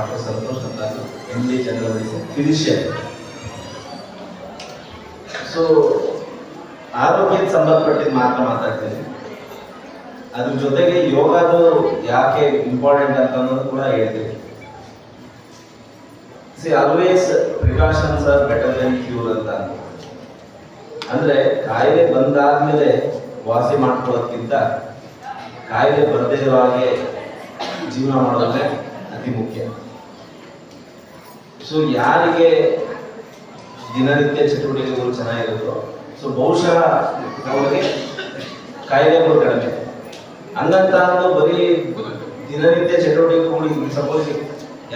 Doctor Santosh ಅಂತ M D general physician so ಆರೋಗ್ಯಕ್ಕೆ ಸಂಬಂಧಪಟ್ಟಿದ್ದು ಮಾತ್ರ ಮಾತಾಡ್ತೀನಿ. ಅದ್ರ ಜೊತೆಗೆ ಯೋಗದು ಯಾಕೆ ಇಂಪಾರ್ಟೆಂಟ್ ಅಂತ ಅನ್ನೋದು ಕೂಡ ಹೇಳ್ತೀನಿ. See always precautions are better than cure ಅಂತ ಅಂದ್ರೆ, ಕಾಯಿಲೆ ಬಂದಾದ್ಮೇಲೆ ವಾಸಿ ಮಾಡ್ಕೊಳ್ಳೋದ್ಕಿಂತ ಕಾಯಿಲೆ ಬರದೇ ಇರೋ ಹಾಗೆ ಜೀವನ ಮಾಡೋದ್ರೆ ಅತಿ ಮುಖ್ಯ. ಸೊ ಯಾರಿಗೆ ದಿನನಿತ್ಯ ಚಟುವಟಿಕೆಗಳು ಚೆನ್ನಾಗಿರುತ್ತೋ ಸೊ ಬಹುಶಃ ಅವರಿಗೆ ಕಾಯಿಲೆಗಳು ಕಡಿಮೆ. ಹಂಗಂತ ಬರೀ ದಿನನಿತ್ಯ ಚಟುವಟಿಕೆಗಳು ಸಪೋಸ್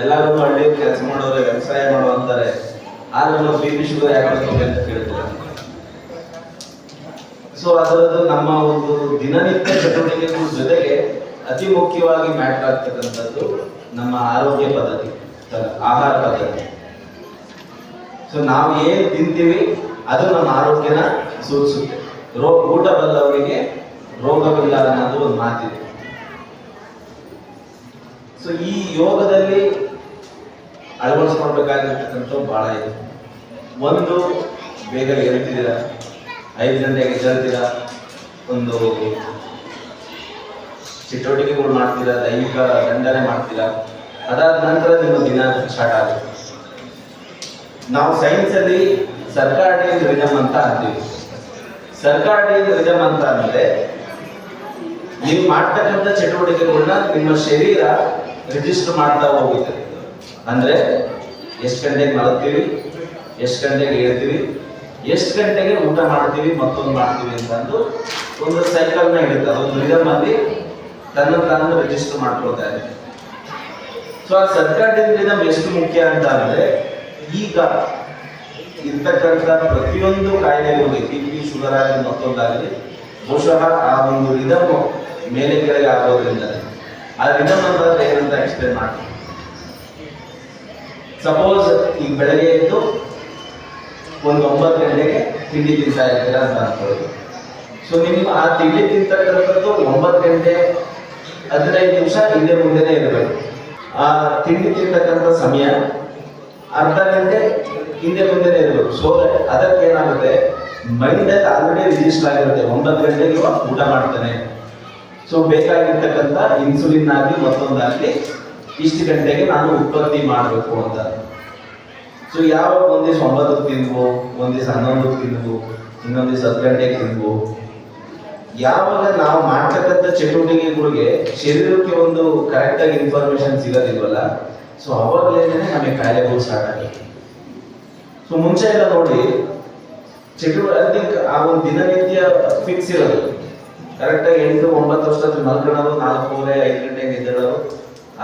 ಎಲ್ಲರೂ ಹಳ್ಳಿ ಕೆಲಸ ಮಾಡೋರು, ವ್ಯವಸಾಯ ಮಾಡೋ ಅಂತಾರೆ, ಆದ್ರೆ ನಮ್ಮ ಬಿ ಪಿ ಶುಗರ್ ಯಾಕೆ ಅಂತ ಕೇಳ್ತಾರೆ? ಸೊ ಅದರದ್ದು ನಮ್ಮ ಒಂದು ದಿನನಿತ್ಯ ಚಟುವಟಿಕೆಗಳ ಜೊತೆಗೆ ಅತಿ ಮುಖ್ಯವಾಗಿ ಮ್ಯಾಟರ್ ಆಗ್ತಕ್ಕಂಥದ್ದು ನಮ್ಮ ಆರೋಗ್ಯ ಪದ್ಧತಿ. ಆಹಾರ ಪದ್ಧತಿ ಸೊ ನಾವು ಏನು ತಿಂತೀವಿ, ಅದು ನಮ್ಮ ಆರೋಗ್ಯನ ಸೂಚಿಸುತ್ತೆ. ರೋಗ ಊಟ ಬಲ್ಲವರಿಗೆ ರೋಗವಿಲ್ಲ ಅನ್ನೋದು ಒಂದು ಮಾತಿದೆ. ಸೊ ಈ ಯೋಗದಲ್ಲಿ ಅಳವಡಿಸ್ಕೊಳ್ಬೇಕಾಗಿರ್ತಕ್ಕಂಥ ಬಹಳ ಇದೆ. ಒಂದು, ಬೇಗ ಹೇಳ್ತಿದ್ದೀರಾ ಐದು ಗಂಟೆಗೆ ಎದ್ದೇಳ್ತೀರಾ, ಒಂದು ಚಟುವಟಿಕೆಗಳು ಮಾಡ್ತೀರಾ, ದೈಹಿಕ ದಂಡನೆ ಮಾಡ್ತೀರಾ ಅದಾದ ನಂತರ ನಿಮ್ಮ ದಿನ ಸ್ಟಾರ್ಟ್ ಆಗುತ್ತೆ. ನಾವು ಸೈನ್ಸ್ ಅಲ್ಲಿ ಸರ್ಕಾರ್ಡಿಯನ್ ರಿದಮ್ ಅಂತ ಅಂತೀವಿ. ಸರ್ಕಾರ್ಡಿಯನ್ ರಿದಮ್ ಅಂತ ಅಂದ್ರೆ ನೀವು ಮಾಡ್ತಕ್ಕಂಥ ಚಟುವಟಿಕೆಗಳನ್ನ ನಿಮ್ಮ ಶರೀರ ರಿಜಿಸ್ಟರ್ ಮಾಡ್ತಾ ಹೋಗುತ್ತೆ. ಅಂದ್ರೆ ಎಷ್ಟು ಗಂಟೆಗೆ ಮಲಗ್ತೀವಿ ಎಷ್ಟು ಗಂಟೆಗೆ ಹೇಳ್ತೀವಿ ಎಷ್ಟು ಗಂಟೆಗೆ ಊಟ ಮಾಡ್ತೀವಿ ಮತ್ತೊಂದು ಮಾಡ್ತೀವಿ ಅಂತಂದು ಒಂದು ಸೈಕಲ್ನ ಇಡುತ್ತೆ. ಒಂದು ರಿದಮ್ ಅಲ್ಲಿ ತನ್ನ ತಾನು ರಿಜಿಸ್ಟರ್ ಮಾಡ್ಕೊಳ್ತಾ ಇದೆ ಸೊ ಆ ಸರ್ಕಾರದಿಂದ ಎಷ್ಟು ಮುಖ್ಯ ಅಂತ ಅಂದ್ರೆ, ಈಗ ಇರ್ತಕ್ಕಂಥ ಪ್ರತಿಯೊಂದು ಕಾಯಿಲೆಗಳು ಪಿ ಶುಗರ್ ಆಗಲಿ ಮತ್ತೊಂದಾಗಲಿ, ಬಹುಶಃ ಆ ಒಂದು ರಿದಮ್ ಮೇಲೆ ಕೆಳಗೆ ಆಗೋದ್ರಿಂದ. ಆ ರಿದಮ್ ಅಂತಂದ್ರೆ ಏನಂತ ಎಕ್ಸ್ಪ್ಲೇನ್ ಮಾಡಿ ಸಪೋಸ್ ಈಗ ಬೆಳಗ್ಗೆ ಎದ್ದು ಒಂದು ಒಂಬತ್ತು ಗಂಟೆಗೆ ತಿಂಡಿ ತಿಂತಾ ಇರ್ತೀರಾ ಅಂತ ಅನ್ಕೊಳ್ಳಿ. ಸೊ ನಿಮ್ಮ ಆ ತಿಂಡಿ ತಿಂತಕ್ಕಂಥದ್ದು ಒಂಬತ್ತು ಗಂಟೆ ಹದಿನೈದು ನಿಮಿಷ ಹಿಂದೆ ಮುಂದೆನೇ ಇರಬೇಕು. ಆ ತಿಂಡಿ ತಿಂತಕ್ಕಂಥ ಸಮಯ, ಅರ್ಧ ಗಂಟೆ ಹಿಂದೆ ಮುಂದೆನೆ ಇರಬೇಕು. ಸೊ ಅದಕ್ಕೆ ಏನಾಗುತ್ತೆ ಮೈಂಡ್ ಆಲ್ರೆಡಿ ರಿಜಿಸ್ಟರ್ ಆಗಿರುತ್ತೆ. ಒಂಬತ್ತು ಗಂಟೆಗೆ ಊಟ ಮಾಡ್ತಾನೆ. ಸೊ ಬೇಕಾಗಿರ್ತಕ್ಕಂಥ ಇನ್ಸುಲಿನ್ ಆಗಲಿ ಮತ್ತೊಂದಾಗಲಿ ಇಷ್ಟು ಗಂಟೆಗೆ ನಾನು ಉತ್ಪತ್ತಿ ಮಾಡಬೇಕು ಅಂತ. ಸೊ ಯಾವಾಗ ಒಂದ್ ದಿವಸ ಒಂಬತ್ತಕ್ಕೆ ತಿನ್ಬೋ ಒಂದ್ ದಿವಸ ಹನ್ನೊಂದಕ್ಕೆ ತಿನ್ಬೋ ಇನ್ನೊಂದ್ ದಿವಸ ಹತ್ತು ಗಂಟೆಗೆ ತಿನ್ಬೋ ಯಾವಾಗ ನಾವು ಮಾಡ್ತಕ್ಕಂಥ ಚಟುವಟಿಕೆಗಳಿಗೆ ಶರೀರಕ್ಕೆ ಒಂದು ಕರೆಕ್ಟ್ ಆಗಿ ಇನ್ಫಾರ್ಮೇಶನ್ ಸಿಗೋದಿಲ್ವಲ್ಲ? ಸೊ ಅವಾಗಲೇನೆ ನಮಗೆ ಕಾಯಿಲೆಗಳು ಸ್ಟಾರ್ಟ್ ಆಗುತ್ತೆ. ಸೊ ಮುಂಚೆ ಎಲ್ಲ ನೋಡಿ ಚಟುವಟಿಕೆ ಆ ಒಂದು ದಿನನಿತ್ಯ ಫಿಕ್ಸ್ ಇರೋದು. ಕರೆಕ್ಟಾಗಿ ಎಂಟು, ಒಂಬತ್ತು ವರ್ಷದ ಮಲ್ಕೊಳ್ಳೋದು ನಾಲ್ಕೂವರೆ ಐದು ಗಂಟೆಗೆ ಎದ್ದೇಳೋದು,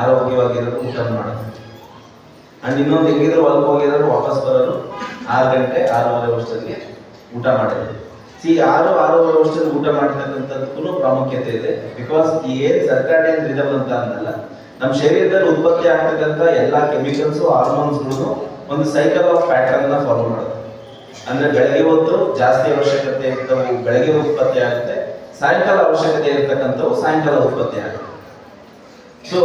ಆರೋಗ್ಯವಾಗಿರೋದು, ಊಟ ಮಾಡೋದು. ಅಂಡ್ ಇನ್ನೊಂದು ಹೆಂಗಿದ್ರು ಹೊಲಕ್ಕೆ ಹೋಗಿರೋರು ವಾಪಸ್ ಬರೋರು ಆರು ಗಂಟೆ, ಆರೂವರೆ ವರ್ಷದಲ್ಲಿ ಊಟ ಮಾಡೋದು ಸಿ, ಆರು, ಆರೂವರೆ ವರ್ಷದ ಊಟ ಮಾಡ್ತಕ್ಕಂಥದ್ದಕ್ಕೂ ಪ್ರಾಮುಖ್ಯತೆ ಇದೆ. ಬಿಕಾಸ್ ಈ ಏನ್ ಸರ್ಕಾರಿ ರಿದಮ್ ಅಂತ ಅಂದಲ್ಲ ನಮ್ಮ ಶರೀರದಲ್ಲಿ ಉತ್ಪತ್ತಿ ಆಗ್ತಕ್ಕಂಥ ಎಲ್ಲ ಕೆಮಿಕಲ್ಸು ಹಾರ್ಮೋನ್ಸ್ಗಳು ಒಂದು ಸೈಕಲ್ ಆಫ್ ಪ್ಯಾಟರ್ನ್ನ ಫಾಲೋ ಮಾಡುತ್ತೆ. ಅಂದ್ರೆ ಬೆಳಗ್ಗೆ ಹೊತ್ತು ಜಾಸ್ತಿ ಅವಶ್ಯಕತೆ ಇರ್ತವು ಬೆಳಗ್ಗೆ ಉತ್ಪತ್ತಿ ಆಗುತ್ತೆ, ಸಾಯಂಕಾಲ ಅವಶ್ಯಕತೆ ಇರ್ತಕ್ಕಂಥವು ಸಾಯಂಕಾಲ ಉತ್ಪತ್ತಿ ಆಗುತ್ತೆ. ಸೊ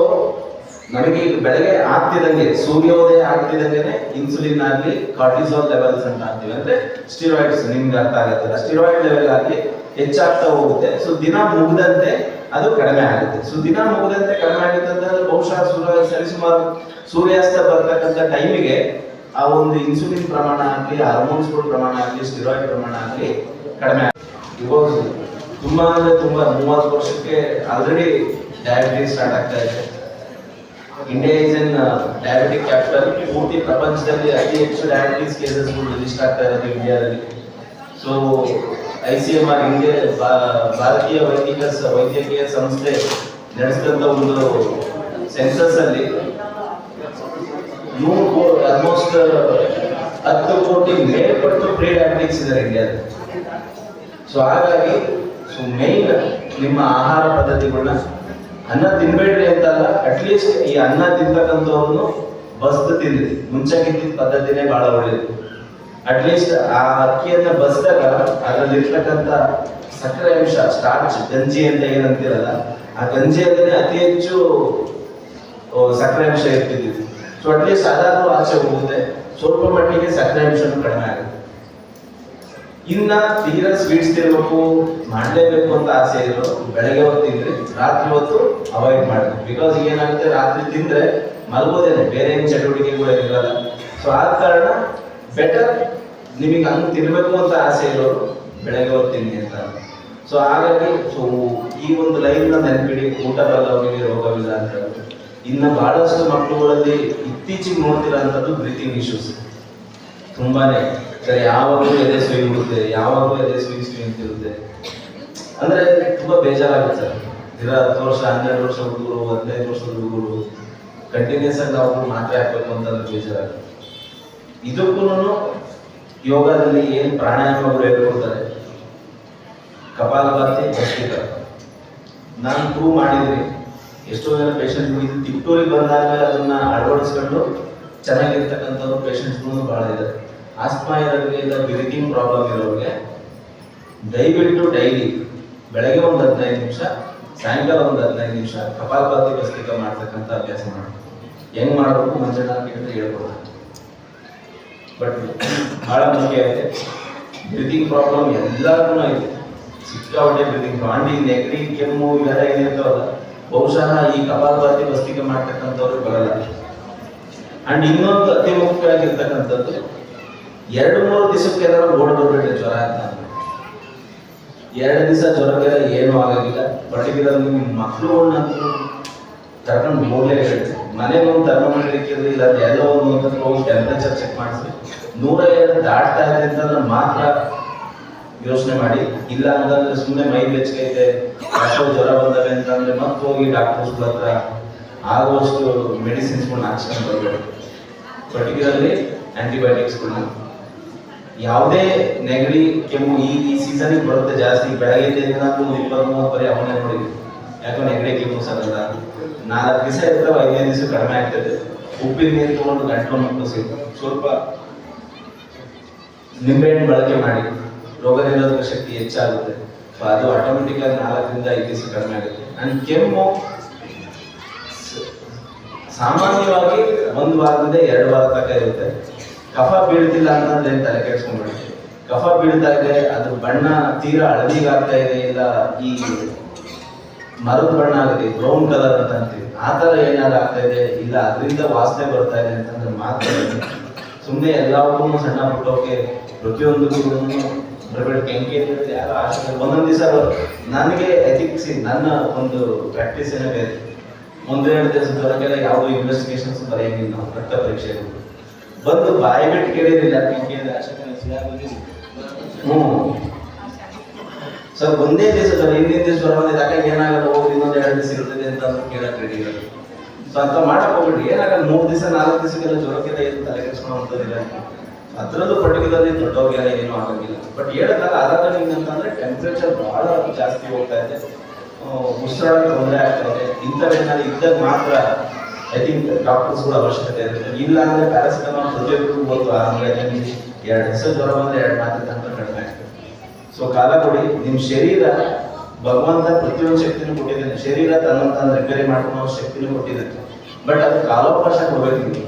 ನಮಗೆ ಈಗ ಬೆಳಗ್ಗೆ ಆಗ್ತಿದಂಗೆ, ಸೂರ್ಯೋದಯ ಆಗ್ತಿದಂಗೆನೆ ಇನ್ಸುಲಿನ್ ಆಗಲಿ ಕಾರ್ಟಿಸೋಲ್ ಲೆವೆಲ್ಸ್ ಅಂತ ಅಂತೀವಿ. ಅಂದ್ರೆ ಸ್ಟಿರಾಯ್ಡ್ಸ್ ನಿಮ್ಗೆ ಅರ್ಥ ಆಗುತ್ತೆ. ಸ್ಟಿರಾಯ್ಡ್ ಲೆವೆಲ್ ಆಗಲಿ ಹೆಚ್ಚಾಗ್ತಾ ಹೋಗುತ್ತೆ. ಸೊ ದಿನ ಮುಗಿದಂತೆ ಅದು ಕಡಿಮೆ ಆಗುತ್ತೆ. ಸೊ ದಿನ ಮುಗಿದಂತೆ ಕಡಿಮೆ ಆಗುತ್ತೆ ಅಂತಂದ್ರೆ ಬಹುಶಃ ಸೂರ್ಯ, ಸರಿಸುಮಾರು ಸೂರ್ಯಾಸ್ತ ಬರ್ತಕ್ಕಂಥ ಟೈಮಿಗೆ ಆ ಒಂದು ಇನ್ಸುಲಿನ್ ಪ್ರಮಾಣ ಆಗಲಿ ಹಾರ್ಮೋನ್ಸ್ಗಳ ಪ್ರಮಾಣ ಆಗಲಿ ಸ್ಟಿರಾಯ್ಡ್ ಪ್ರಮಾಣ ಆಗಲಿ ಕಡಿಮೆ ಆಗುತ್ತೆ. ತುಂಬಾ ಅಂದ್ರೆ ತುಂಬಾ ಮೂವತ್ತು ವರ್ಷಕ್ಕೆ ಆಲ್ರೆಡಿ ಡಯಾಬಿಟಿಸ್ ಸ್ಟಾರ್ಟ್ ಆಗ್ತಾ ಇದೆ. India is in diabetic capital ಪೂರ್ತಿ ಪ್ರಪಂಚದಲ್ಲಿ ಅತಿ ಹೆಚ್ಚು ಡಯಾಬಿಟಿಸ್ ಕೇಸಸ್ಗಳು ರಿಜಿಸ್ಟರ್ ಆಗ್ತಾ ಇರೋದು ಇಂಡಿಯಾದಲ್ಲಿ so I C M R India ಭಾರತೀಯ ವೈದ್ಯಕೀಯ ವೈದ್ಯಕೀಯ ಸಂಸ್ಥೆ ನಡೆಸಿದಂತ ಒಂದು ಸೆನ್ಸಸ್ ಅಲ್ಲಿ ನೂರು ಆಲ್ಮೋಸ್ಟ್ ಹತ್ತು ಕೋಟಿ ಮೇಲ್ಪಟ್ಟು ಪ್ರೀ ಡಯಾಬಿಟಿಕ್ಸ್ ಇದ್ದಾರೆ ಇಂಡಿಯಾದಲ್ಲಿ ಸೊ ಹಾಗಾಗಿ ಸೊ ಮೇನ್ ನಿಮ್ಮ ಆಹಾರ ಪದ್ಧತಿಗಳನ್ನ ಅನ್ನ ತಿನ್ಬೇಡ್ರಿ ಅಂತಲ್ಲ ಅಟ್ಲೀಸ್ಟ್ ಈ ಅನ್ನ ತಿಂತಕ್ಕಂಥವ್ರನ್ನು ಬಸ್ದು ತಿನ್ರಿ. ಮುಂಚೆ ತಿಂದಿದ್ದ ಪದ್ಧತಿನೇ ಬಹಳ ಒಳ್ಳೇದು. ಅಟ್ಲೀಸ್ಟ್ ಆ ಅಕ್ಕಿಯನ್ನ ಬಸ್ದಾಗ ಅದರಲ್ಲಿರ್ತಕ್ಕಂಥ ಸಕ್ಕರೆ ಅಂಶ ಸ್ಟಾರ್ಚ್ ಗಂಜಿ ಅಂತ ಏನಂತೀರಲ್ಲ, ಆ ಗಂಜಿಯಲ್ಲೇ ಅತಿ ಹೆಚ್ಚು ಸಕ್ಕರೆ ಅಂಶ ಇರ್ತಿದ್ವಿ ಸೊ ಅಟ್ಲೀಸ್ಟ್ ಅದಾದ್ರೂ ಆಚೆ ಹೋಗುತ್ತೆ. ಸ್ವಲ್ಪ ಮಟ್ಟಿಗೆ ಸಕ್ಕರೆ ಅಂಶನೂ ಕಡಿಮೆ ಆಗುತ್ತೆ. ಇನ್ನ ತೀರಾ ಸ್ವೀಟ್ಸ್ ತಿನ್ಬೇಕು, ಮಾಡಲೇಬೇಕು ಅಂತ ಆಸೆ ಇರೋ ಬೆಳಗ್ಗೆ ಹೊತ್ತು ತಿಂದ್ರೆ, ರಾತ್ರಿ ಹೊತ್ತು ಅವಾಯ್ಡ್ ಮಾಡಬೇಕು. ಬಿಕಾಸ್ ಏನಾಗುತ್ತೆ, ರಾತ್ರಿ ತಿಂದ್ರೆ ಮಲ್ಬೋದೇನೆ ಬೇರೆ ಏನು ಚಟುವಟಿಕೆಗಳು ಇರಲ್ಲ. ಸೊ ಆದ ಕಾರಣ ಬೆಟರ್ ನಿಮಗೆ ಹಂಗೆ ತಿನ್ಬೇಕು ಅಂತ ಆಸೆ ಇರೋರು ಬೆಳಗ್ಗೆ ಹೊತ್ತು ತಿನ್ನಿ ಅಂತ ಸೊ ಹಾಗಾಗಿ ಸೊ ಈ ಒಂದು ಲೈನ್ ನೆನಪಿಡಿ, ಊಟ ಬಲ್ಲವರಿಗೆ ರೋಗವಿಲ್ಲ ಅಂತ ಹೇಳಿ. ಇನ್ನು ಬಹಳಷ್ಟು ಮಕ್ಕಳುಗಳಲ್ಲಿ ಇತ್ತೀಚೆಗೆ ನೋಡ್ತಿರೋಂಥದ್ದು ಬ್ರೀತಿಂಗ್ ಇಶ್ಯೂಸ್ ತುಂಬಾನೇ. ಸರಿ ಯಾವಾಗಲೂ ಎದೆ ಸ್ವಿಂಗ್ ಇರುತ್ತೆ ಯಾವಾಗಲೂ ಎದೆ ಸ್ವಿಂಗ್ ಸ್ವಿಂಗ್ ಇರುತ್ತೆ ಅಂದ್ರೆ ತುಂಬಾ ಬೇಜಾರಾಗುತ್ತೆ ಸರ್. ದಿನ ಹತ್ತು ವರ್ಷ, ಹನ್ನೆರಡು ವರ್ಷ ಹುಡುಗರು, ಹದಿನೈದು ವರ್ಷದ ಹುಡುಗರು ಕಂಟಿನ್ಯೂಸ್ ಆಗಿ ನಾವು ಮಾತ್ರೆ ಹಾಕ್ಬೇಕು ಅಂತಂದ್ರೆ ಬೇಜಾರಾಗುತ್ತೆ. ಇದಕ್ಕೂ ಯೋಗದಲ್ಲಿ ಏನು ಪ್ರಾಣಾಯಾಮಗಳು ಹೇಳ್ಕೊಡ್ತಾರೆ? ಕಪಾಲಭಾತಿ ಭಸ್ತ್ರಿಕ ನಾನು ಪ್ರೂವ್ ಮಾಡಿದ್ದೀನಿ. ಎಷ್ಟೋ ಜನ ಪೇಷಂಟ್ ಇದು ಬಂದಾಗ ಅದನ್ನ ಅಳವಡಿಸ್ಕೊಂಡು ಚೆನ್ನಾಗಿರ್ತಕ್ಕಂಥವ್ರು ಪೇಷಂಟ್ಸ್ಗಳು ಭಾಳ ಇದೆ ಆಸ್ಮಾ ಇರೋದ್ರಿಂದ ಬ್ರೀತಿಂಗ್ ಪ್ರಾಬ್ಲಮ್ ಇರೋರಿಗೆ ದಯವಿಟ್ಟು ಡೈಲಿ ಬೆಳಗ್ಗೆ ಒಂದು ಹದಿನೈದು ನಿಮಿಷ, ಸಾಯಂಕಾಲ ಒಂದು ಹದಿನೈದು ನಿಮಿಷ ಕಪಾಲಭಾತಿ ಭಸ್ತ್ರಿಕ ಮಾಡ್ತಕ್ಕಂಥ ಅಭ್ಯಾಸ ಮಾಡಿ ಹೆಂಗ್ ಮಾಡಬೇಕು ಮಂಜಣ್ಣ ಅಂತ ಹೇಳ್ಕೊಡ್ತಾರೆ ಬಟ್ ಬಹಳ ಮುಖ್ಯ ಇದೆ ಬ್ರೀತಿಂಗ್ ಪ್ರಾಬ್ಲಮ್ ಎಲ್ಲರಿಗೂ ಇದೆ. ಸಿಕ್ಕಾಪಟ್ಟೆ ಬ್ರೀತಿಂಗ್ ಬಾಂಡಿ ನೆಗಡಿ, ಕೆಮ್ಮು, ಇವೆಲ್ಲ ಏನಿರ್ತಾವಲ್ಲ ಬಹುಶಃ ಈ ಕಪಾಲಭಾತಿ ಭಸ್ತಿಕೆ ಮಾಡ್ತಕ್ಕಂಥವ್ರಿಗೆ ಬರಲ್ಲ. ಅಂಡ್ ಇನ್ನೊಂದು ಅತಿ ಮುಖ್ಯವಾಗಿರ್ತಕ್ಕಂಥದ್ದು ಎರಡು ಮೂರು ದಿವಸಕ್ಕೆ ಓಡ್ ಬರ್ಬೇಡಿ ಜ್ವರ ಅಂತ ಎರಡು ದಿವಸ ಜ್ವರಕ್ಕೆಲ್ಲ ಏನೂ ಆಗೋದಿಲ್ಲ. ಪರ್ಟಿಕ್ಯುಲರ್ ನಿಮ್ಮ ಮಕ್ಕಳುಗಳನ್ನಂತೂ ಕರ್ಕೊಂಡು ಹೋಗ್ಲೇಬೇಕು ಮನೆ ಒಂದು ಥರ್ಮೋಮೀಟರ್ ಇಲ್ಲ ಎಲ್ಲೋ ಒಂದು ಅಂತ ಹೋಗಿ ಟೆಂಪ್ರೇಚರ್ ಚೆಕ್ ಮಾಡಿಸಿ. ನೂರ ಎರಡು ದಾಟ್ತಾ ಇದೆ ಅಂತಂದ್ರೆ ಮಾತ್ರ ಯೋಚನೆ ಮಾಡಿ. ಇಲ್ಲ ಅಂತಂದ್ರೆ ಸುಮ್ಮನೆ ಮೈ ಬೆಚ್ಚಗೈತೆ ಯಾಕೋ ಜ್ವರ ಬಂದವೆ ಅಂತಂದ್ರೆ ಮತ್ತೆ ಹೋಗಿ ಡಾಕ್ಟರ್ಸ್ ಹತ್ರ ಆಗುವಷ್ಟು ಮೆಡಿಸಿನ್ಸ್ಗಳನ್ನ ಹಾಕ್ಸ್ಕೊಂಡು ಬರ್ಬೇಕು. ಪರ್ಟಿಕ್ಯುಲರ್ಲಿ ಆಂಟಿಬಯೋಟಿಕ್ಸ್ಗಳನ್ನ ಯಾವುದೇ ನೆಗಡಿ, ಕೆಮ್ಮು ಈ ಈ ಸೀಸನಿಗೆ ಬರುತ್ತೆ ಜಾಸ್ತಿ. ಬೆಳಗ್ಗೆ ಒಂದು ಇಪ್ಪತ್ತ್ ಮೂವತ್ತು ಬರೀ ಅವನೇ ನೋಡಿದ್ವಿ ಯಾಕೋ ನೆಗಡಿ, ಕೆಮ್ಮು ಸರಲ್ಲ ನಾಲ್ಕು ದಿವಸ ಇರ್ತಾವೆ ಐದನೇ ದಿವಸ ಕಡಿಮೆ ಆಗ್ತದೆ. ಉಪ್ಪಿನ ನೀರು ತಗೊಂಡು ಮಕ್ಕಳು ಸಿಗ್ತದೆ ಸ್ವಲ್ಪ ನಿಂಬೆಹಣ್ಣು ಬಳಕೆ ಮಾಡಿ. ರೋಗ ನಿರೋಧಕ ಶಕ್ತಿ ಹೆಚ್ಚಾಗುತ್ತೆ. ಅದು ಆಟೋಮೆಟಿಕ್ ಆಗಿ ನಾಲ್ಕರಿಂದ ಐದು ದಿವಸ ಕಡಿಮೆ ಆಗುತ್ತೆ. ಅಂಡ್ ಕೆಮ್ಮು ಸಾಮಾನ್ಯವಾಗಿ ಒಂದು ವಾರದಿಂದ ಎರಡು ವಾರ ತನಕ ಇರುತ್ತೆ. ಕಫ ಬೀಳ್ತಿಲ್ಲ ಅಂತಂದ್ರೆ ತಲೆ ಕೆಡ್ಸ್ಕೊಂಡ್ಬಿಡಿ ಕಫ ಬೀಳ್ತಾ ಇದೆ ಅದ್ರ ಬಣ್ಣ ತೀರಾ ಹಳದಿಗಾಗ್ತಾ ಇದೆ, ಇಲ್ಲ ಈ ಮರದ ಬಣ್ಣ ಆಗುತ್ತೆ ಬ್ರೌನ್ ಕಲರ್ ಅಂತ ಅಂತೀವಿ, ಆ ತರ ಏನಾದ್ರು ಆಗ್ತಾ ಇದೆ, ಇಲ್ಲ ಅದರಿಂದ ವಾಸನೆ ಬರ್ತಾ ಇದೆ ಅಂತಂದ್ರೆ ಮಾತ್ರ ಸುಮ್ಮನೆ ಎಲ್ಲವಕ್ಕೂ ಸಣ್ಣ ಪುಟ್ಟೋಕೆ ಪ್ರತಿಯೊಂದಕ್ಕೂ ಬರಬೇಡ ಕೆಂಕೆ ಯಾರು ಆಶೆ ಒಂದೊಂದು ದಿವಸ ನನಗೆ ಎಥಿಕ್ಸ್ ನನ್ನ ಒಂದು ಪ್ರಾಕ್ಟೀಸ್ ಏನೇ ಬೇರೆ ಒಂದೆರಡು ದಿವಸ ಜ್ವರಕ್ಕೆಲ್ಲ ಯಾವುದೋ ಇನ್ವೆಸ್ಟಿಗೇಷನ್ಸ್ ಬರೆಯಂಗಿಲ್ಲ ನಾವು ರಕ್ತ ಪರೀಕ್ಷೆಗಳು ಬಂದು ಬಾಯಿ ಬಿಟ್ಟು ಕೇಳಿದಿಲ್ಲ ಕೆಂಕೆ ಹ್ಞೂ ಸರ್, ಒಂದೇ ದಿವಸ ಸರ್ ಹಿಂದಿನ ದಿವಸ ಜ್ವರ ಅಕ್ಕ, ಏನಾಗಲ್ಲ, ಹೋಗಿ ಇನ್ನೊಂದು ಎರಡು ದಿವಸ ಇರ್ತದೆ ಅಂತ ಅಂದ್ರೆ ಕೇಳಕ್ ರೆಡಿ ಇರಲ್ಲ ಸೊ ಅಂತ ಮಾಡಕ್ ಹೋಗ್ಬಿಟ್ಟು ಏನಾಗಲ್ಲ, ಮೂರು ದಿವಸ, ನಾಲ್ಕು ದಿವಸಕ್ಕೆಲ್ಲ ಜ್ವರಕ್ಕೆಲ್ಲ ಏನು ತಲೆ ಕೆಡಿಸ್ಕೊಳ್ಳೋಂಥದ್ದಿಲ್ಲ ಅದರಲ್ಲೂ ಪರ್ಟಿಕ್ಯುಲರ್ಲಿ ದೊಡ್ಡವ್ರಿಗೆಲ್ಲ ಏನೂ ಆಗಂಗಿಲ್ಲ. ಬಟ್ ಹೇಳಕ್ಕಲ್ಲ ಅದಾದ ಅಂತಂದ್ರೆ ಟೆಂಪ್ರೇಚರ್ ಬಹಳ ಜಾಸ್ತಿ ಹೋಗ್ತಾ ಇದೆ. ಉಸಿರಾಡಕ್ಕೆ ತೊಂದರೆ ಆಗ್ತಾ ಇದೆ. ಇಂಥವೇನಾದ್ರು ಇದ್ದಾಗ ಮಾತ್ರ ಐ ಥಿಂಕ್ ಡಾಕ್ಟರ್ಸ್ಗಳ ಅವಶ್ಯಕತೆ ಇರುತ್ತೆ. ಇಲ್ಲ ಅಂದ್ರೆ ಪ್ಯಾರಾಸಿಟಮಾಲ್ ಪ್ರತಿಯೊಬ್ಬರಿಗೂ ಒಂದು ಅಂದ್ರೆ ಎರಡು ಹೆಸರು ಜ್ವರ ಬಂದ್ರೆ ಎರಡು ಮಾತ್ರ ಕಡಿಮೆ ಆಗ್ತದೆ. ಸೊ ಕಾಲ ಕೊಡಿ. ನಿಮ್ಮ ಶರೀರ ಭಗವಂತ ಪ್ರತಿಯೊಂದು ಶಕ್ತಿನೂ ಕೊಟ್ಟಿದ್ದಾನೆ. ಶರೀರ ತನ್ನ ತಾನು ರಿಪೇರಿ ಮಾಡ್ಕೊಳ್ಳೋ ಶಕ್ತಿನೂ ಕೊಟ್ಟಿದ್ದಾನೆ. ಬಟ್ ಅದು ಕಾಲಾವಕಾಶ ಕೊಡ್ಬೇಕು.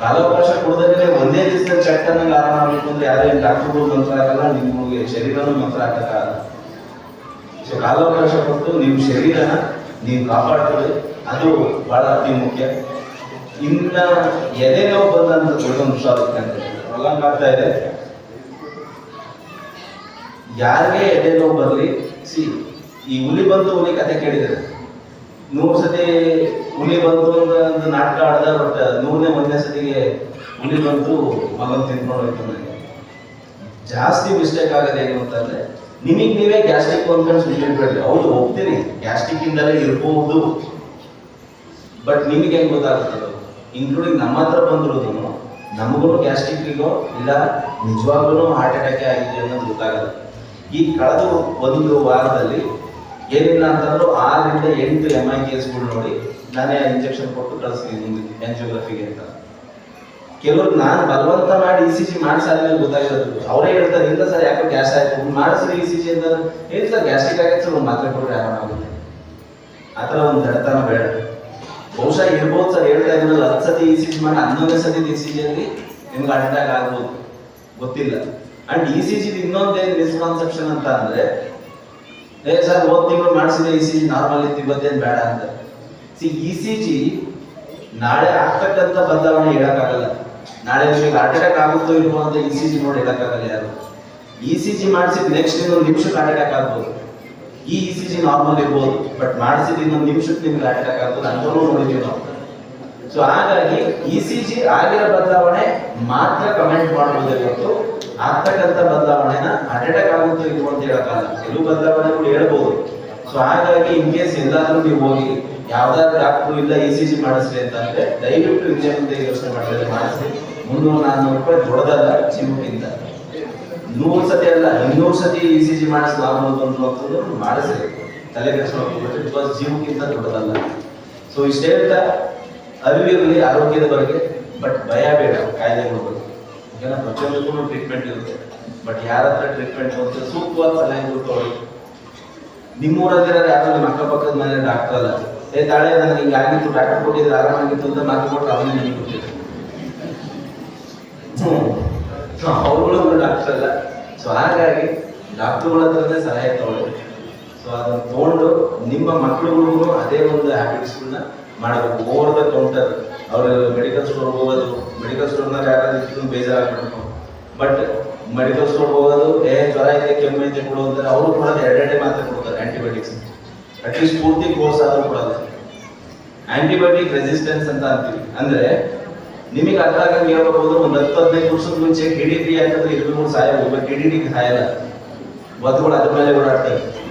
ಕಾಲಾವಕಾಶ ಕೊಡದೇ ಒಂದೇ ದಿವಸದಲ್ಲಿ ಚೆಕ್ ಅನ್ನಂಗೆ ಆರಾಮ ಆಗಬೇಕು ಅಂದ್ರೆ ಯಾರೇ ಡಾಕ್ಟರ್ಗಳು ಮಂತ್ರ ಆಗಲ್ಲ ನಿಮ್ಗೆ ಶರೀರನೂ ಮಂತ್ರ ಆಗಲ್ಲ ಸೊ ಕಾಲಾವಕಾಶ ಕೊಟ್ಟು ನಿಮ್ಮ ಶರೀರನ ನೀವು ಕಾಪಾಡ್ಕೊಳ್ಳಿ. ಅದು ಬಹಳ ಅತಿ ಮುಖ್ಯ. ಇನ್ನ ಎದೆ ನೋವು ಬಂದಂತ ದೊಡ್ಡ ಅಂಶ ಅಂತ ಆಗ್ತಾ ಇದೆ? ಯಾರಿಗೆ ಎದೆ ನೋವು ಬರಲಿ? ಸಿ, ಈ ಹುಲಿ ಬಂತು ಹುಲಿ ಕತೆ ಕೇಳಿದ್ರೆ ನೂರು ಸತಿ ಹುಲಿ ಬಂತು ಅಂತ ನಾಟಕ ಆಡ್ದ ಬಟ್ ನೂರನೇ ಒಂದನೇ ಸತಿಗೆ ಹುಲಿ ಬಂತು, ಮಗನ್ ತಿನ್ಕೊಂಡು ನನಗೆ ಜಾಸ್ತಿ ಮಿಸ್ಟೇಕ್ ಆಗೋದು ಏನು ಅಂತಂದ್ರೆ ನಿಮಗೆ ನೀವೇ ಗ್ಯಾಸ್ಟ್ರಿಕ್ ಒಂದ್ ಸುಮ್ಮನೆ ಹೌದು, ಹೋಗ್ತೀನಿ. ಗ್ಯಾಸ್ಟ್ರಿಕ್ ಇಂದಲೇ ಇರ್ಬೋದು. ಬಟ್ ನಿಮಗೆ ಹೆಂಗೆ ಗೊತ್ತಾಗುತ್ತೆ ಇನ್ಕ್ಲೂಡಿಂಗ್ ನಮ್ಮ ಹತ್ರ ಬಂದಿರೋದನ್ನು, ನಮಗೂ ಗ್ಯಾಸ್ಟ್ರಿಕ್ಗೋ ಇಲ್ಲ ನಿಜವಾಗ್ಲೂ ಹಾರ್ಟ್ ಅಟ್ಯಾಕ್ ಆಗಿದೆ ಅನ್ನೋದು ಗೊತ್ತಾಗಲ್ಲ. ಈ ಕಳೆದ ಒಂದು ವಾರದಲ್ಲಿ ಏನಿಲ್ಲ ಅಂತಂದ್ರೂ ಆರರಿಂದ ಎಂಟು ಎಂ ಐ ಕೇಸ್ಗಳು ನೋಡಿ ನಾನೇ ಇಂಜೆಕ್ಷನ್ ಕೊಟ್ಟು ಕಳಿಸ್ತೀನಿ ಆಂಜಿಯೋಗ್ರಫಿಗೆ ಅಂತ. ಕೆಲವರು ನಾನು ಬಲವಂತ ಮಾಡಿ ಇ ಸಿ ಜಿ ಮಾಡಿಸಾದ್ಮೇಲೆ ಗೊತ್ತಾಗಿರೋದು. ಅವರೇ ಹೇಳ್ತಾರೆ, ಇಲ್ಲ ಸರ್, ಯಾಕೋ ಗ್ಯಾಸ್ ಆಯ್ತು. ಮಾಡಿಸ್ರಿ ಇ ಸಿ ಜಿ ಅಂತ ಏನು ಸರ್ ಗ್ಯಾಸ್ಟ್ರಿಕ್ ಆಗೈತೆ ಸರ್, ಒಂದು ಮಾತ್ರೆ ಕೊಟ್ಟರೆ ಆರಾಮಾಗುತ್ತೆ. ಆ ಥರ ಒಂದು ದಡತನ ಬೇಡ. ಬಹುಶಃ ಇರ್ಬೋದು ಸರ್ ಹೇಳ್ತಾ ಇದ್ರಲ್ಲ, ಹತ್ತು ಸತಿ ಇ ಸಿ ಜಿ ಮಾಡಿ ಹನ್ನೊಂದನೇ ಸತಿ ಇ ಸಿ ಜಿಯಲ್ಲಿ ನಿಮ್ಗೆ ಅಟ್ಯಾಕ್ ಆಗ್ಬೋದು ಗೊತ್ತಿಲ್ಲ. ಅಂಡ್ ಇ ಸಿ ಜಿ ಏನು ಮಿಸ್ಕಾನ್ಸೆಪ್ಷನ್ ಅಂತ ಅಂದ್ರೆ, ಏ ಸರ್, ಹೋದ್ ತಿಂಗಳು ಮಾಡಿಸಿದ ಇ ಸಿ ಜಿ ನಾರ್ಮಲ್ ಇತ್ತು, ಇವತ್ತೇನು ಬೇಡ ಅಂತ. ಸಿ ಇ ಸಿ ಜಿ ನಾಳೆ ಆಗ್ತಕ್ಕಂಥ ಬದಲಾವಣೆ ಹೇಳಕ್ಕಾಗಲ್ಲ. ನಾಳೆ ನಿಮಗೆ ಹಾರ್ಟ್ ಅಟ್ಯಾಕ್ ಆಗುತ್ತೋ ಇಲ್ವೋ ಅಂತ ಇ ಸಿ ಜಿ ನೋಡಿ ಹೇಳಕ್ಕಾಗಲ್ಲ ಯಾರು. ಇ ಸಿ ಜಿ ಮಾಡಿಸಿದ ನೆಕ್ಸ್ಟ್ ಇನ್ನೊಂದು ನಿಮಿಷಕ್ಕೆ ಹಾರ್ಟ್ ಅಟ್ಯಾಕ್ ಆಗ್ಬೋದು. ಈ ಇ ಸಿ ಜಿ ನಾರ್ಮಲ್ ಇರ್ಬೋದು ಬಟ್ ಮಾಡಿಸಿದ ಇನ್ನೊಂದು ನಿಮಿಷಕ್ಕೆ ನಿಮ್ಗೆ ಅಟ್ಯಾಕ್ ಆಗ್ಬೋದು ಅಂತಲೂ ನೋಡಿದ್ದೀವಿ ನಾವು. ಸೊ ಹಾಗಾಗಿ ಇ ಸಿ ಜಿ ಆಗಿರೋ ಬದಲಾವಣೆ ಮಾತ್ರ ಕಮೆಂಟ್ ಮಾಡ್ಬೋದೇ ಹೊರತು ಆಗ್ತಕ್ಕಂಥ ಬದಲಾವಣೆನ ಅಟ್ಯಾಕ್ ಆಗುತ್ತೆ ಇದು ಅಂತ ಹೇಳಕ್ಕಾಗಲ್ಲ. ಕೆಲವು ಬದಲಾವಣೆಗಳು ಹೇಳ್ಬೋದು. ಸೊ ಹಾಗಾಗಿ ಇನ್ ಕೇಸ್ ಎಲ್ಲಾದರೂ ನೀವು ಹೋಗಿ ಯಾವ್ದಾದ್ರು ಡಾಕ್ಟ್ರು ಇಲ್ಲ ಇ ಸಿ ಜಿ ಮಾಡಿಸ್ರಿ ಅಂತಂದ್ರೆ ದಯವಿಟ್ಟು ವಿಜಯ ಮುಂದೆ ಯೋಚನೆ ಮಾಡಿದ್ರೆ ಮಾಡಿಸಿ ಮುನ್ನೂರು ನಾನ್ನೂರು ರೂಪಾಯಿ ದೊಡ್ಡದಲ್ಲ ಜಿಮ್ಗಿಂತ ನೂರು ಸತಿ ಅಲ್ಲ, ಇನ್ನೂರು ಸತಿ ಇ ಸಿ ಜಿ ಮಾಡಿಸ್ ನಾರ್ಮಲ್ ಒಂದು ಅಂತಂದ್ರು ಮಾಡಿಸ್ರಿ. ತಲೆ ಕೆಡಿಸ್ಕೊಂಡು ಬಿಕಾಸ್ ಜೀವಕ್ಕಿಂತ ದೊಡ್ಡದಲ್ಲ. ಸೊ ಇಷ್ಟೇ ಹೇಳ್ತಾ, ಅರಿವಿರಲಿ, ಆರೋಗ್ಯದ ಬಗ್ಗೆ ಬಟ್ ಭಯ ಬೇಡ ಕಾಯಿಲೆಗಳ ಬಗ್ಗೆ ಯಾಕಂದ್ರೆ ಪ್ರತಿಯೊಂದಕ್ಕೂ ಟ್ರೀಟ್ಮೆಂಟ್ ಇರುತ್ತೆ. ಬಟ್ ಯಾರ ಹತ್ರ ಟ್ರೀಟ್ಮೆಂಟ್ ಅಂತ ಸೂಕ್ತವಾದ ಸಲಹೆಗಳು ತಗೊಳ್ಳಿ ನಿಮ್ಮೂರ ಯಾರು ನಿಮ್ಮ ಅಕ್ಕಪಕ್ಕದ ಮನೆ ಡಾಕ್ಟರ್ ಅಲ್ಲ. ಏ, ತಾಳೆ ನನಗೆ ಹಿಂಗೆ ಆಗಿತ್ತು ಡಾಕ್ಟರ್ ಕೊಟ್ಟಿದ್ರೆ ಆರಾಮಾಗಿತ್ತು ಅಂತ ಮಾತು ಕೊಟ್ಟರೆ ಅವನೇ ನಿಮಗೆ ಗೊತ್ತಿದೆ ಸೊ ಅವ್ರುಗಳು ಸೊ ಹಾಗಾಗಿ ಡಾಕ್ಟರ್ಗಳ ಹತ್ರನೇ ಸಹಾಯ ತಗೊಳ್ಳಿ. ಸೊ ಅದನ್ನು ತಗೊಂಡು ನಿಮ್ಮ ಮಕ್ಕಳುಗಳಿಗೂ ಅದೇ ಒಂದು ಹ್ಯಾಬಿಟ್ಸ್ಗಳನ್ನ ಮಾಡಬೇಕು. ಓವರ್ ದ ಕೌಂಟರ್ ಅವರು ಮೆಡಿಕಲ್ ಸ್ಟೋರ್ ಹೋಗೋದು ಮೆಡಿಕಲ್ ಸ್ಟೋರ್ನಲ್ಲಿ ಯಾರಾದ್ರೂ ಇಟ್ಟು ಬೇಜಾರಾಗ್ಬಿಡ್ಬೇಕು. ಬಟ್ ಮೆಡಿಕಲ್ ಸ್ಟೋರ್ ಹೋಗೋದು, ಏ, ಜ್ವರ ಇದೆ, ಕೆಮ್ಮು ಇದೆ ಕೊಡು ಅಂದರೆ ಅವರು ಕೂಡ ಎರಡೆರಡೆ ಮಾತ್ರ ಕೊಡ್ತಾರೆ ಆ್ಯಂಟಿಬಯೋಟಿಕ್ಸ್ ಅಟ್ಲೀಸ್ಟ್ ಪೂರ್ತಿ ಕೋರ್ಸ್ ಆದರೂ ಕೊಡೋದು ಆ್ಯಂಟಿಬಯೋಟಿಕ್ ರೆಸಿಸ್ಟೆನ್ಸ್ ಅಂತ ಅಂತೀವಿ. ಅಂದ್ರೆ ನಿಮಗೆ ಅರ್ಥ ಆಗಂಗೆ ಹೇಳ್ಬೇಕು ಒಂದು ಹತ್ತು ಹದಿನೈದು ವರ್ಷದ ಮುಂಚೆ ಡಿ ಡಿ ಟಿ ಯಾಕಂದ್ರೆ ಇರುಗಳು ಸಾಯ ಸಹಾಯ ಡಿ ಟಿ ಸಾಯಲ್ಲ ಬದುಗಳು ಅದ್ರ ಮೇಲೆ ಓಡಾಡ್ತವೆ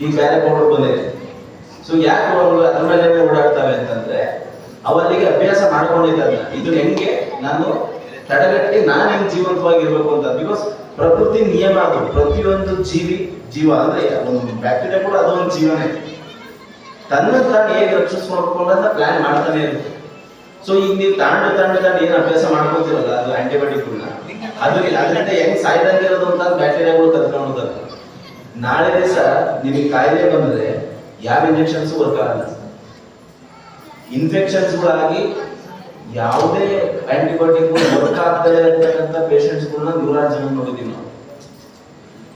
ಈಗ ಬೇರೆ ಪೌಡರ್ ಬಂದಿದೆ. ಸೊ ಯಾಕೆ ಅವರು ಅದ್ರ ಮೇಲೆ ಓಡಾಡ್ತವೆ ಅಂತಂದ್ರೆ, ಅವರಿಗೆ ಅಭ್ಯಾಸ ಮಾಡ್ಕೊಂಡಿದ್ದಲ್ಲ ಇದು ಹೆಂಗೆ? ನಾನು ತಡೆಗಟ್ಟಿ ನಾನು ಹೆಂಗ್ ಜೀವಂತವಾಗಿರ್ಬೇಕು ಅಂತ. ಬಿಕಾಸ್ ಪ್ರಕೃತಿ ನಿಯಮ ಅದು. ಪ್ರತಿಯೊಂದು ಜೀವಿ, ಜೀವ ಅಂದ್ರೆ ಒಂದು ಬ್ಯಾಕ್ಟೀರಿಯಾ ಕೂಡ ಅದೊಂದು ಜೀವನೇ. ತನ್ನ ತಾನು ಹೇಗೆ ರಕ್ಷಿಸ್ಕೊಂಡು ಪ್ಲಾನ್ ಮಾಡ್ತಾನೆ ಇರುತ್ತೆ. ಸೊ ಈಗ ನೀವು ತಾಂಡು ತಾಂಡು ತಾಂಡು ಏನು ಅಭ್ಯಾಸ ಮಾಡ್ಕೊತೀರಲ್ಲ, ಅದು ಆಂಟಿಬಯೋಟಿಕ್ಗಳನ್ನ ಅದು ಅದರಿಂದ ಹೆಂಗ್ ಸಾಯ್ದಂಗಿರೋದು ಅಂತ ಬ್ಯಾಕ್ಟೀರಿಯಾಗಳು ಹೋಗ್ತದೆ ನಾಳೆ ದಿವಸ ನಿಮಗೆ ಕಾಯಿಲೆ ಬಂದ್ರೆ ಯಾವ ಇಂಜೆಕ್ಷನ್ಸ್ ವರ್ಕ್ ಆಗಲ್ಲ. ಇನ್ಫೆಕ್ಷನ್ಸ್ಗಳಾಗಿ ಯಾವುದೇ ಆಂಟಿಬಯೋಟಿಕ್ ವರ್ಕ್ ಆಗದೇ ಇರತಕ್ಕಂಥ ಪೇಷಂಟ್ಸ್ಗಳನ್ನ ನೂರಾರು ಜನ ನೋಡಿದೀವಿ ನಾವು.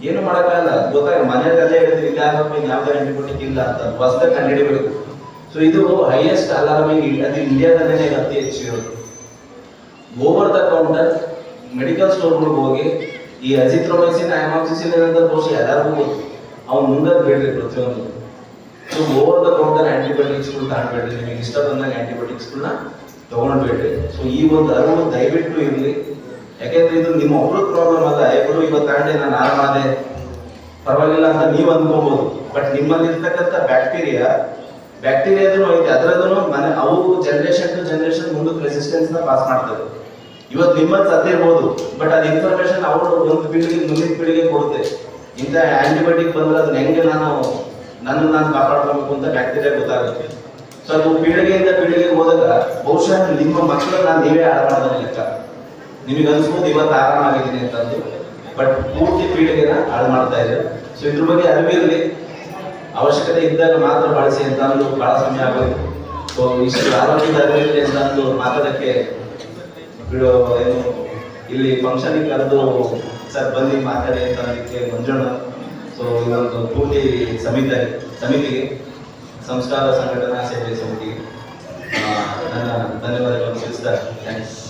ಏನು ಮಾಡೋಕ್ಕಾಗಲ್ಲ. ಗೊತ್ತಾಗ ಮನೆ ತಲೆ ಹಿಡಿದ್ರೆ ಇಲ್ಲ ಯಾವುದೇ ಆಂಟಿಬಯೋಟಿಕ್ ಇಲ್ಲ ಅಂತ. ಹೊಸದಾಗಿ ಕಂಡುಹಿಡಿಬೇಕು. ಸೊ ಇದು ಹೈಯೆಸ್ಟ್ ಅಲಾರ್ಮಿಂಗ್ ಅದು ಇಂಡಿಯಾದಲ್ಲೇ ಅತಿ ಹೆಚ್ಚು ಇರೋದು. ಓವರ್ ದ ಕೌಂಟರ್ ಮೆಡಿಕಲ್ ಸ್ಟೋರ್ಗಳಿಗೆ ಹೋಗಿ, ಈ ಅಜಿಥ್ರೊಮೈಸಿನ್ ಆಮಾಕ್ಸಿಸಿನ್ ಏನಂತ ಬಹುಶಃ ಎಲ್ಲರಿಗೂ ಗೊತ್ತು. ಅವ್ನು ಮುಂದೆ ಬೇಡ್ರಿ ಪ್ರತಿಯೊಂದು. ಸೊ ಓವರ್ ದ ಕೌಂಟರ್ ಆಂಟಿಬಯೋಟಿಕ್ಸ್ಗಳು ತಗೊಂಡ್ಬೇಡ್ರಿ. ನಿಮಗೆ ಇಷ್ಟ ಬಂದಾಗ ಆಂಟಿಬಯೋಟಿಕ್ಸ್ಗಳನ್ನ ತಗೊಂಡ್ಬೇಡ್ರಿ. ಸೊ ಈ ಒಂದು ಅರಿವು ದಯವಿಟ್ಟು ಇರಲಿ. ಯಾಕೆಂದ್ರೆ ಇದು ನಿಮ್ಮ ಒಬ್ರು ಪ್ರಾಬ್ಲಮ್ ಅಲ್ಲ. ಇವರು ಇವತ್ತು ತಗೊಂಡೆ, ನಾನು ಆರಾಮಾದೆ ಪರವಾಗಿಲ್ಲ ಅಂತ ನೀವು ಅನ್ಕೋಬಹುದು ಬಟ್ ನಿಮ್ಮಲ್ಲಿರ್ತಕ್ಕಂಥ ಬ್ಯಾಕ್ಟೀರಿಯಾ ಬ್ಯಾಕ್ಟೀರಿಯಾದೂ ಐತೆ ಅದರದ್ದು ಮನೆ, ಅವು ಜನರೇಷನ್ ಟು ಜನರೇಷನ್ ಮುಂದಕ್ಕೆ ರೆಸಿಸ್ಟೆನ್ಸ್ನ ಪಾಸ್ ಮಾಡ್ತವೆ. ಇವತ್ತು ನಿಮ್ಮಲ್ಲಿ ಸತ್ತಿರ್ಬೋದು ಬಟ್ ಅದು ಇನ್ಫಾರ್ಮೇಶನ್ ಅವರು ಒಂದು ಪೀಳಿಗೆ ಮುಂದಿನ ಪೀಳಿಗೆ ಕೊಡುತ್ತೆ. ಇಂಥ ಆಂಟಿಬಯೋಟಿಕ್ ಬಂದ್ರೆ ಅದನ್ನ ಹೆಂಗೆ ನಾನು ನನ್ನ ನಾನು ಕಾಪಾಡ್ಕೋಬೇಕು ಅಂತ ಬ್ಯಾಕ್ಟೀರಿಯಾ ಗೊತ್ತಾಗುತ್ತೆ. ಸೊ ಅದು ಪೀಳಿಗೆಯಿಂದ ಪೀಳಿಗೆಗೆ ಹೋದಾಗ ಬಹುಶಃ ನಿಮ್ಮ ಮಕ್ಕಳು ನಾನು ನೀವೇ ಆರಾಮ ಲೆಕ್ಕ. ನಿಮಗೆ ಅನ್ಸ್ಬೋದು ಇವತ್ತು ಆರಾಮಾಗಿದ್ದೀನಿ ಅಂತಂದು. ಬಟ್ ಪೂರ್ತಿ ಪೀಳಿಗೆನ ಹಾಳು ಮಾಡ್ತಾ ಇದೆ ಸೊ ಇದ್ರ ಬಗ್ಗೆ ಅರಿವಿರಲಿ. ಅವಶ್ಯಕತೆ ಇದ್ದಾಗ ಮಾತ್ರ ಬಳಸಿ ಅಂತ ಅಂದು ಬಹಳ ಸಮಯ ಆಗೋದು ಸೊ ಇಷ್ಟು ಆರೋಗ್ಯದ ಅರಿವಿರಲಿ ಅಂತ ಅಂದು ಮಾತಾಡಕ್ಕೆ ಏನು ಇಲ್ಲಿ ಫಂಕ್ಷನಿಗೆ ಕರೆದು ಸರ್ ಬನ್ನಿ ಮಾತಾಡಿ ಅಂತ ಅದಕ್ಕೆ ಮಂಜಣ್ಣ ಸೊ ಇದೊಂದು ಪೂರ್ತಿ ಸಮಿತಿ, ಸಮಿತಿಗೆ ಸಂಸ್ಕಾರ ಸಂಘಟನಾ ಸೇವೆ ಸಮಿತಿಗೆ ನನ್ನ ಧನ್ಯವಾದಗಳನ್ನು ತಿಳಿಸ್ತಾರೆ ಥ್ಯಾಂಕ್ಸ್